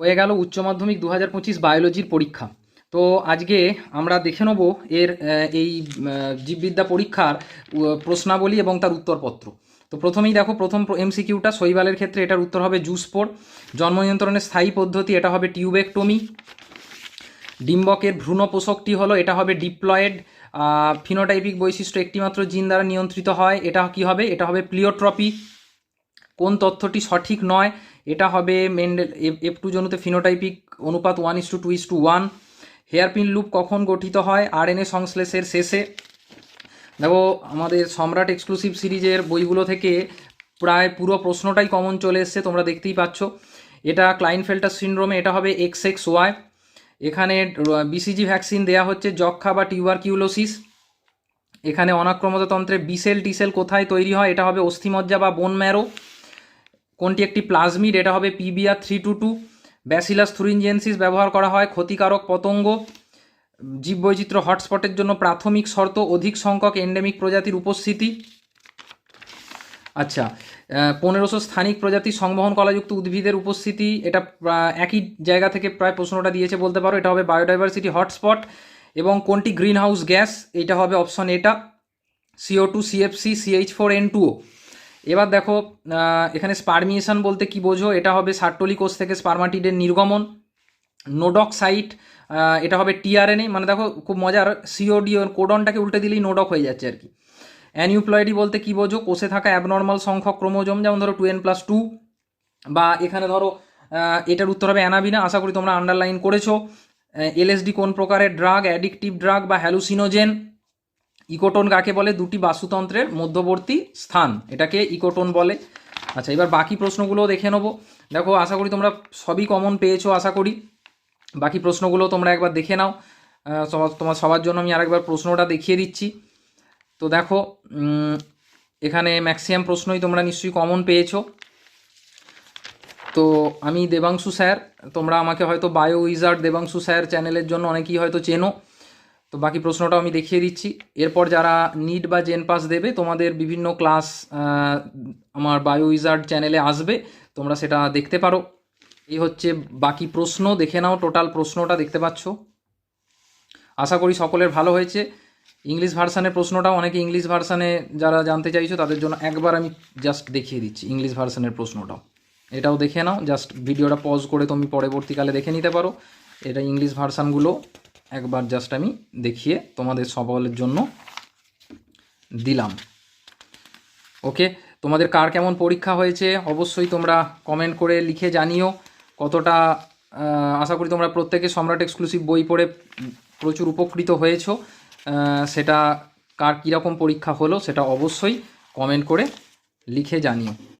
হয়ে গেল উচ্চ মাধ্যমিক দু হাজার পঁচিশ বায়োলজির পরীক্ষা। তো আজকে আমরা দেখে নেব এর এই জীববিদ্যা পরীক্ষার প্রশ্নাবলী এবং তার উত্তরপত্র। তো প্রথমেই দেখো, প্রথম এমসিকিউটা শৈবালের ক্ষেত্রে এটার উত্তর হবে জুসপোর জন্ম নিয়ন্ত্রণের স্থায়ী পদ্ধতি, এটা হবে টিউবেকটমি। ডিম্বকের ভ্রূণ পোষকটি হলো, এটা হবে ডিপ্লয়েড। ফিনোটাইপিক বৈশিষ্ট্য একটিমাত্র জিন দ্বারা নিয়ন্ত্রিত হয়, এটা কি হবে? এটা হবে প্লিওট্রপি। কোন তথ্যটি সঠিক নয়? এটা হবে মেন্ডেল এফ টু জনুতে ফিনোটাইপিক অনুপাত one is to two is to one hairpin loop কখন গঠিত হয়? আরএনএ সংশ্লেষের শেষে। দেখো, আমাদের সম্রাট এক্সক্লুসিভ সিরিজের বইগুলো থেকে প্রায় পুরো প্রশ্নটাই কমন চলে এসছে, তোমরা দেখতেই পাচ্ছ। এটা ক্লাইনফেল্টার সিনড্রোমে এটা হবে এক্স এক্স ওয়াই এখানে বিসিজি ভ্যাকসিন দেয়া হচ্ছে যক্ষা বা টিউবারকিউলোসিস এখানে অনাক্রমতাতন্ত্রে বিসেল টিসেল কোথায় তৈরি হয়? এটা হবে অস্থিমজ্জা বা বোন ম্যারো কোনটি একটি প্লাজমিড? এটা হবে PBR three two two. Bacillus thuringiensis ব্যবহার করা হয় ক্ষতিকারক পতঙ্গ জীববৈচিত্র্য হটস্পটের জন্য প্রাথমিক শর্ত অধিক সংখ্যক এন্ডেমিক প্রজাতির উপস্থিতি। আচ্ছা পনেরোশো স্থানিক প্রজাতির সংবহন কলাযুক্ত উদ্ভিদের উপস্থিতি। এটা একই জায়গা থেকে প্রায় প্রশ্নটা দিয়েছে, বলতে পারো। এটা হবে বায়োডাইভার্সিটি হটস্পট। এবং কোনটি গ্রিন হাউস গ্যাস? এটা হবে অপশন এটা। CO two CFC CH four N টুও এবার দেখো এখানে স্পারমিয়েশন বলতে কি বোঝো? এটা হবে সার্টলি কোষ থেকে স্পারমাটিডের নির্গমন। নোডক সাইট এটা হবে টিআরএনএ মানে দেখো, খুব মজার সিওডি কোডনটাকে উল্টে দিলেই নোডক হয়ে যাচ্ছে আর কি। অ্যানিউপ্লয়েডি বলতে কি বোঝো? কোষে থাকা অ্যাবনর্মাল সংখ্যক ক্রোমোজোম, যেমন ধরো টু এন প্লাস টু বা এখানে ধরো এটার উত্তর হবে অ্যানাবিনা। আশা করি তোমরা আন্ডারলাইন করেছ। এলএসডি কোন প্রকারের ড্রাগ অ্যাডিকটিভ ড্রাগ বা হ্যালুসিনোজেন ইকোটোন কাকে বলে? দুটি বাস্তুতন্ত্রের মধ্যবর্তী স্থান। এটাকে ইকোটোন বলে। আচ্ছা এবার বাকি প্রশ্নগুলো দেখে নেব। দেখো, আশা করি তোমরা সবই কমন পেয়েছ, আশা করি। বাকি প্রশ্নগুলো তোমরা একবার দেখে নাও। তোমার সবার জন্য আমি আরেকবার প্রশ্নটা দেখিয়ে দিচ্ছি। তো দেখো এখানে ম্যাক্সিমাম প্রশ্নই তোমরা নিশ্চয়ই কমন পেয়েছ। তো আমি দেবাংশু স্যার, তোমরা আমাকে হয়তো বায়ো উইজার্ড দেবাংশু স্যার চ্যানেলের জন্য অনেকেই হয়তো চেনো। তো বাকি প্রশ্নটাও আমি দেখিয়ে দিচ্ছি। এরপর যারা নিট বা জেন পাস দেবে, তোমাদের বিভিন্ন ক্লাস আমার বায়ো উইজার্ড চ্যানেলে আসবে। তোমরা সেটা দেখতে পারো। এই হচ্ছে বাকি প্রশ্ন, দেখে নাও টোটাল প্রশ্নটা, দেখতে পাচ্ছ? আশা করি সকলের ভালো হয়েছে। ইংলিশ ভার্সানের প্রশ্নটাও অনেকে ইংলিশ ভার্সানে যারা জানতে চাইছো, তাদের জন্য একবার আমি জাস্ট দেখিয়ে দিচ্ছি ইংলিশ ভার্সানের প্রশ্নটাও। এটাও দেখে নাও জাস্ট ভিডিওটা পজ করে তুমি পরবর্তীকালে দেখে নিতে পারো। এটা ইংলিশ ভার্সানগুলো একবার জাস্ট আমি দেখিয়ে তোমাদের সকলের জন্য দিলাম। ওকে তোমাদের কার কেমন পরীক্ষা হয়েছে? অবশ্যই তোমরা কমেন্ট করে লিখে জানিও। কতটা আশা করি তোমরা প্রত্যেকে সম্রাট এক্সক্লুসিভ বই পড়ে প্রচুর উপকৃত হয়েছো। সেটা কার কীরকম পরীক্ষা হলো সেটা অবশ্যই কমেন্ট করে লিখে জানিও।